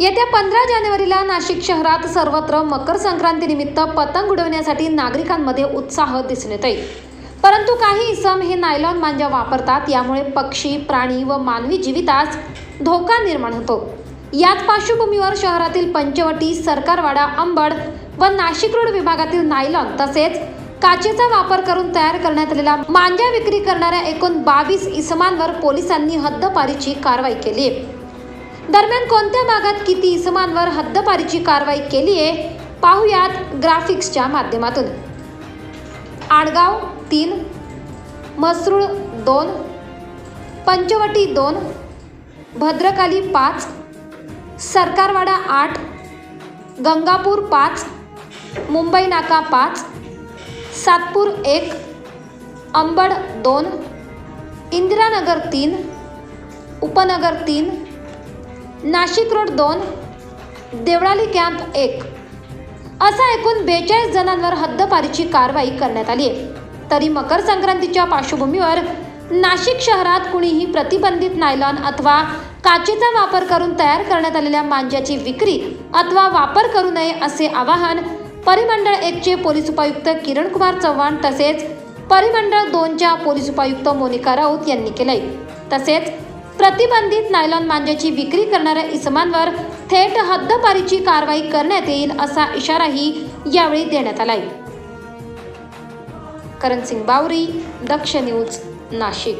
येत्या पंधरा जानेवारीला नाशिक शहरात सर्वत्र मकर संक्रांतीनिमित्त पतंग उडवण्यासाठी नागरिकांमध्ये उत्साह दिसून येत आहे परंतु काही इसम हे नायलॉन मांजा वापरतात यामुळे पक्षी प्राणी व मानवी जीवितास धोका निर्माण होतो. याच पार्श्वभूमीवर शहरातील पंचवटी सरकारवाडा अंबड व नाशिक रोड विभागातील नायलॉन तसेच काचेचा वापर करून तयार करण्यात आलेला मांजा विक्री करणाऱ्या एकूण बावीस इसमांवर पोलिसांनी हद्दपारीची कारवाई केली आहे. दरम्यान कोणत्या भागात किती इसमांवर हद्दपारीची कारवाई केली आहे पाहुयात ग्राफिक्सच्या माध्यमातून. आडगाव तीन म्हसरूळ दोन पंचवटी दोन भद्रकाली पाच सरकारवाडा आठ गंगापूर पाच मुंबई नाका पाच सातपूर एक अंबड दोन इंदिरानगर तीन उपनगर तीन नाशिक रोड दोन देवळाली कॅम्प एक. असा एकूण बेचाळीस जणांवर हद्दपारीची कारवाई करण्यात आली आहे. तरी मकर संक्रांतीच्या पार्श्वभूमीवर नाशिक शहरात कुणीही प्रतिबंधित नायलॉन अथवा काचेचा वापर करून तयार करण्यात आलेल्या मांज्याची विक्री अथवा वापर करू नये असे आवाहन परिमंडळ एकचे पोलीस उपायुक्त किरण कुमार चव्हाण तसेच परिमंडळ दोनच्या पोलीस उपायुक्त मोनिका राऊत यांनी केलंय. तसेच प्रतिबंधित नायलॉन मांजाची विक्री करणाऱ्या इसमांवर थेट हद्दपारीची कारवाई करण्यात येईल असा इशाराही यावेळी देण्यात आलाय. करण सिंग बावरी दक्ष न्यूज नाशिक.